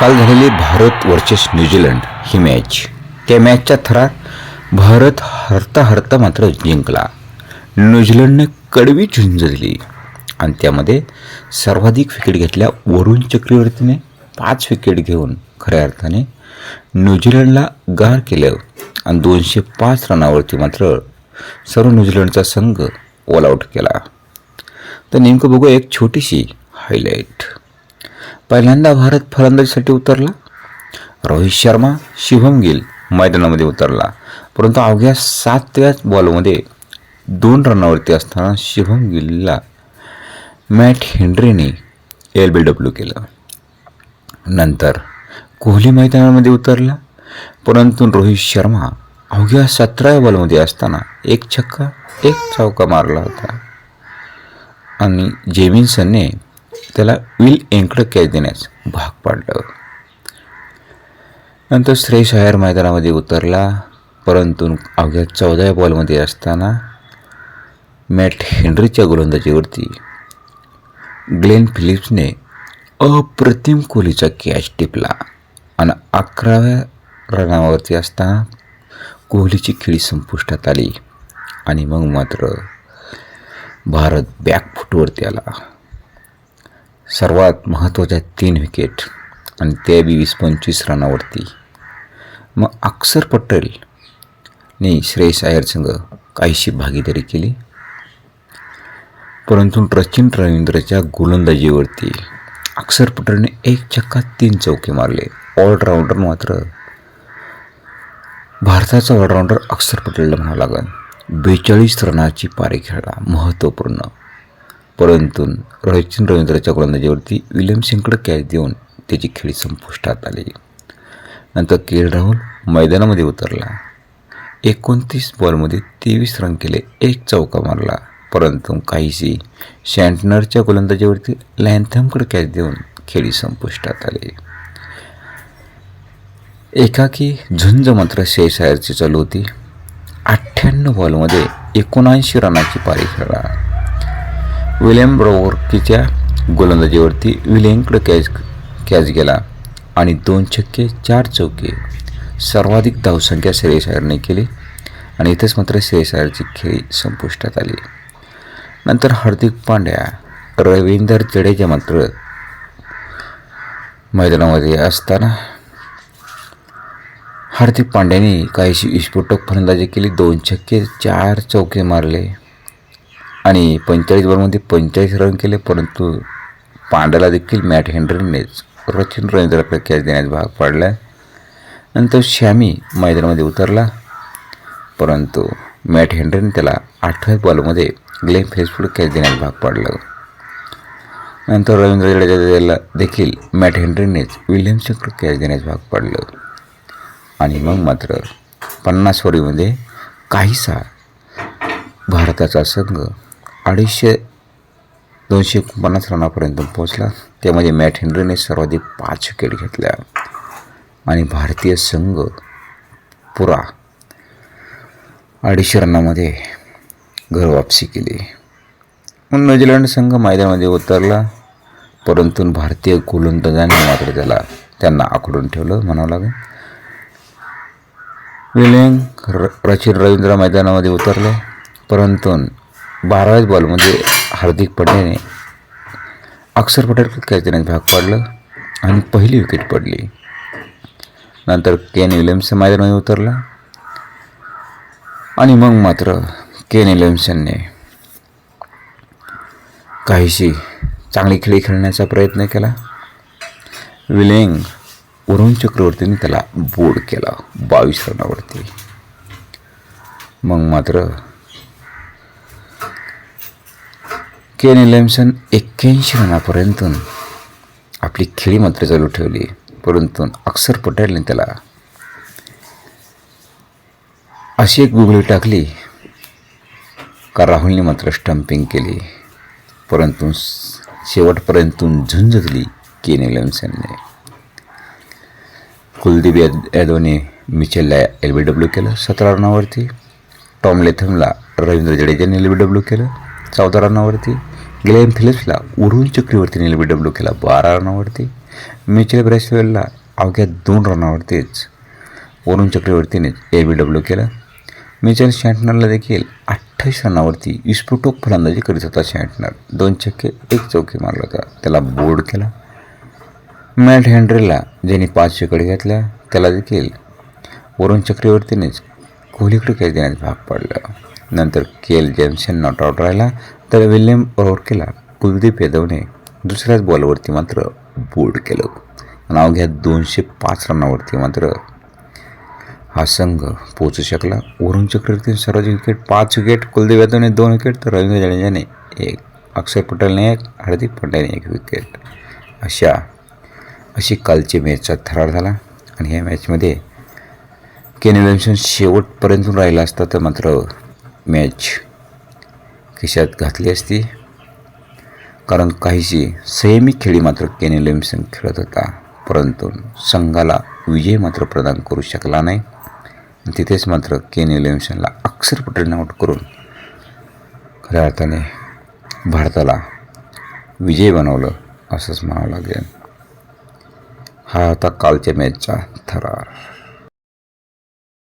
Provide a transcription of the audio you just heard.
काल झालेली Bharat versus New Zealand ही मॅच. त्या मॅचच्या थरात भारत हरता हरता मात्र जिंकला. न्यूझीलंडने कडवी झुंज दिली. आणि त्यामध्ये सर्वाधिक विकेट घेतल्या वरुण चक्रवर्तीने पाच विकेट घेऊन खऱ्या अर्थाने न्यूझीलंडला गार केलं. आणि दोनशे पाच रनावरती मात्र सर्व न्यूझीलंडचा संघ ऑल आऊट केला. तर नेमकं बघू एक छोटीशी हायलाईट पहिल्यांदा भारत फलंदाजीसाठी उतरला. रोहित शर्मा शिवम गिल मैदानामध्ये उतरला. परंतु अवघ्या सातव्याच बॉलमध्ये दोन रनावरती असताना शिवम गिलला मॅट हेनरीने एल बी डब्ल्यू केलं. नंतर कोहली मैदानामध्ये उतरला. परंतु रोहित शर्मा अवघ्या सतराव्या बॉलमध्ये असताना एक छक्का एक चौका मारला होता. आणि जेमिन्सनने त्याला विल एंकडं कॅच देण्यास भाग पाडलं. नंतर श्रेयस अय्यर मैदानामध्ये उतरला. परंतु अवघ्या चौदाव्या बॉलमध्ये असताना मॅट हेनरीच्या गोलंदाजीवरती ग्लेन फिलिप्सने अप्रतिम कोहलीचा कॅच टिपला आणि अकराव्या रनावरती असताना कोहलीची खेळी संपुष्टात आली आणि मग मात्र भारत बॅकफुटवरती आला. सर्वात महत्त्वाच्या तीन विकेट आणि त्या बी वीस पंचवीस रनावरती. मग अक्षर पटेलने श्रेयस अय्यर संघ काहीशी भागीदारी केली. परंतु सचिन रवींद्रच्या गोलंदाजीवरती अक्षर पटेलने एक चक्का तीन चौके मारले. ऑलराऊंडर मात्र भारताचा ऑलराऊंडर अक्षर पटेलला म्हणावं लागेल. बेचाळीस रनाची पारी खेळला. महत्त्वपूर्ण. परंतु सचिन रवींद्रच्या गोलंदाजीवरती विल्यम सिंगकडे कॅच देऊन त्याची खेळी संपुष्टात आली. नंतर के एल राहुल मैदानामध्ये उतरला. एकोणतीस बॉलमध्ये तेवीस रन केले एक चौका मारला. परंतु काहीशी शँटनरच्या गोलंदाजीवरती लॅन्थमकडे कॅच देऊन खेळी संपुष्टात आली. एकाकी झुंज मात्र शेषायरची चालू होती. अठ्ठ्याण्णव बॉलमध्ये एकोणऐंशी रनाची पारी खेळला. विलियम ब्रोवर्कीच्या गोलंदाजीवरती विलियमकडे कॅच कॅच गेला आणि दोन छक्के चार चौके. सर्वाधिक धावसंख्या श्रेयस अय्यरने केली आणि इथेच मात्र श्रेयस अय्यरची खेळी संपुष्टात आली. नंतर हार्दिक पांड्या रवींदर जडेजा मात्र मैदानामध्ये असताना हार्दिक पांड्याने काहीशी विस्फोटक फलंदाजी केली. दोन छक्के चार चौके मारले. आणि पंचेचाळीस बॉलमध्ये पंचेचाळीस रन केले परंतु पांड्याला देखील मॅट हेनरीनेच रचिन रवींद्रकडे कॅच देण्यास भाग पाडला नंतर श्यामी मैदानामध्ये उतरला. परंतु मॅट हेनरीने त्याला आठव्या बॉलमध्ये ग्लेम फेसफुड कॅच देण्यास भाग पाडला. नंतर रवींद्र जडेजाला देखील मॅट हेनरीनेच विल्यम्सकडे कॅच देण्यास भाग पाडलं. आणि मग मात्र पन्नास ओव्हरीमध्ये काहीसा भारताचा संघ अडीचशे दोनशे एकोणपन्नास रनापर्यंत पोहोचला. त्यामध्ये मॅट हेनरीने सर्वाधिक पाच विकेट घेतल्या. आणि भारतीय संघ पुरा अडीचशे रनामध्ये घर वापसी केली. मग न्यूझीलंड संघ मैदानामध्ये उतरला परंतु भारतीय गोलंदाजांनी मात्र त्याला त्यांना आखडून ठेवलं म्हणावं लागेल. विलियम र रचिन रवींद्र मैदानामध्ये उतरले परंतु बाराव्याच बॉलमध्ये हार्दिक पंड्याने अक्षर पटेल कॅच भाग पाडलं आणि पहिली विकेट पडली. नंतर केन विलियम्सन मैदानामध्ये उतरला. आणि मग मात्र केन विलियम्सनने काहीशी चांगली खेळी खेळण्याचा प्रयत्न केला. विलिंग वरुण चक्रवर्तीने त्याला बोर्ड केला बावीस रनावरती. मग मात्र केन विलियम्सन एक्क्याऐंशी रनापर्यंत आपली खेळी मात्र चालू ठेवली. परंतु अक्षर पटेलने त्याला. अशी एक गुगली टाकली का राहुलने मात्र स्टम्पिंग केली. परंतु शेवटपर्यंत झुंज दिली केन विलियम्सनने कुलदीप याद यादवने मिचेलला एल बी डब्ल्यू केलं सतरा रनावरती. टॉम लेथमला रवींद्र जडेजाने एल बी डब्ल्यू केलं चौदा रनावरती. ग्लेन फिलिप्सला उरुण चक्रीवरतीने एल बी डब्ल्यू केला बारा रनावरती. मिचेल ब्रॅशवेलला अवघ्या दोन रनावरतीच वरुण चक्रीवरतीनेच ए बी डब्ल्यू केलं. मिचेल शँटनरला देखील अठ्ठावीस रनावरती विस्फोटक फलंदाजी करीत होता शँटनर दोन चक्के एक चौकी मारला होता. त्याला बोर्ड केला. मॅट हेनरीला ज्यांनी पाच विकेट घेतल्या त्याला देखील वरुण चक्रीवरतीनेच कोहलीकडे कॅच देण्यास भाग पाडलं. नंतर K L Jamieson not out राहिला. तर विल्यम रोरकेला कुलदीप यादवने दुसऱ्याच बॉलवरती मात्र बोल्ड केलं. नाव घ्या दोनशे पाच रनावरती मात्र हा संघ पोचू शकला. वरुण चक्रवर्तीने सर्वाधिक विकेट पाच विकेट कुलदीप यादवने दोन विकेट तर रवींद्र जडेजाने एक अक्षर पटेलने एक हार्दिक पांड्याने एक विकेट अशा अशी कालची मॅचचा थरार झाला. आणि ह्या मॅचमध्ये केन विल्यमसन शेवटपर्यंत राहिला असता तर मात्र मॅच खिशात घातली असती. कारण काहीशी संयमी खेळी मात्र केनी विल्यमसन खेळत होता. परंतु संघाला विजय मात्र प्रदान करू शकला नाही. तिथेच मात्र केनी विल्यमसनला अक्षरपटरीने आउट करून खऱ्या अर्थाने भारताला विजय बनवलं असंच म्हणावं लागेल. हा होता कालच्या मॅचचा थरार.